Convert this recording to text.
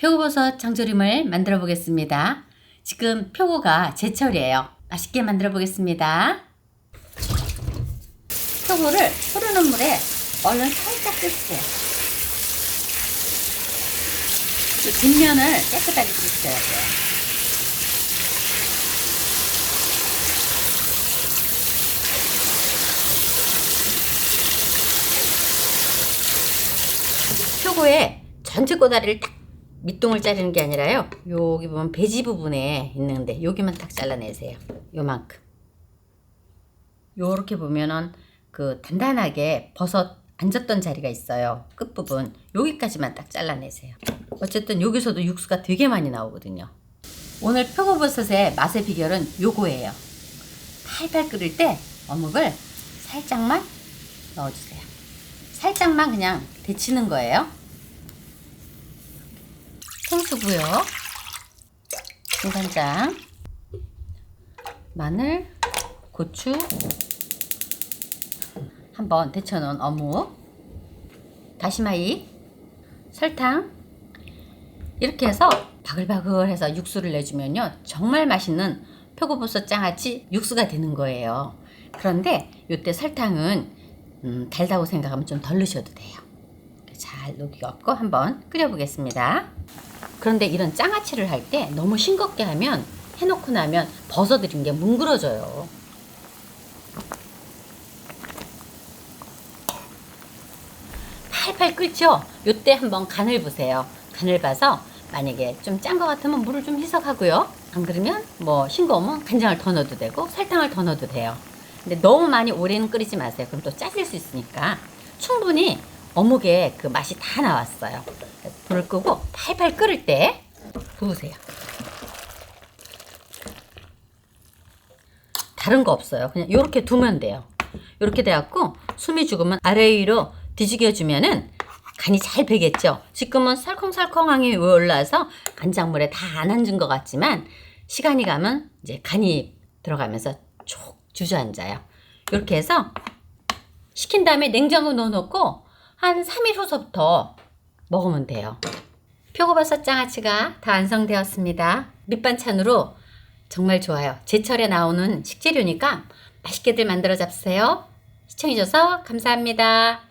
표고버섯 장조림을 만들어 보겠습니다. 지금 표고가 제철이에요. 맛있게 만들어 보겠습니다. 표고를 흐르는 물에 얼른 살짝. 이 뒷면을 깨끗하게 씻어야 돼요. 표고에 전체 꼬다리를 딱 밑동을 자르는 게 아니라요. 여기 보면 배지 부분에 있는데 여기만 딱 잘라내세요. 요만큼. 요렇게 보면은 그 단단하게 버섯 앉았던 자리가 있어요. 끝부분. 여기까지만 딱 잘라내세요. 어쨌든 여기서도 육수가 되게 많이 나오거든요. 오늘 표고버섯의 맛의 비결은 요거예요. 팔팔 끓일 때 어묵을 살짝만 넣어주세요. 살짝만 그냥 데치는 거예요. 생수고요. 중간장, 마늘, 고추, 한번 데쳐놓은 어묵, 다시마이, 설탕 이렇게 해서 바글바글해서 육수를 내주면요 정말 맛있는 표고버섯 장아찌 육수가 되는 거예요. 그런데 이때 설탕은 음, 달다고 생각하면 좀 덜 넣으셔도 돼요. 잘 녹여갖고 한번 끓여보겠습니다. 그런데 이런 장아찌를 할 때 너무 싱겁게 하면 해놓고 나면 버섯들인 게 뭉그러져요. 팔팔 끓죠? 요때 한번 간을 보세요. 간을 봐서 만약에 좀 짠 것 같으면 물을 좀 희석하고요. 안 그러면 뭐 싱거우면 간장을 더 넣어도 되고 설탕을 더 넣어도 돼요. 근데 너무 많이 오래는 끓이지 마세요. 그럼 또 짜질 수 있으니까 충분히 어묵에 그 맛이 다 나왔어요. 불을 끄고 팔팔 끓을 때 부으세요. 다른 거 없어요. 그냥 이렇게 두면 돼요. 이렇게 돼갖고 숨이 죽으면 아래 위로 뒤죽여 주면은 간이 잘 배겠죠. 지금은 설컹설컹하게 올라서 간장물에 다 안 앉은 것 같지만 시간이 가면 이제 간이 들어가면서 쭉 주저앉아요. 이렇게 해서 식힌 다음에 냉장고 넣어놓고 한 3일 후서부터 먹으면 돼요. 표고버섯 장아찌가 다 완성되었습니다. 밑반찬으로 정말 좋아요. 제철에 나오는 식재료니까 맛있게들 만들어 잡수세요. 시청해줘서 감사합니다.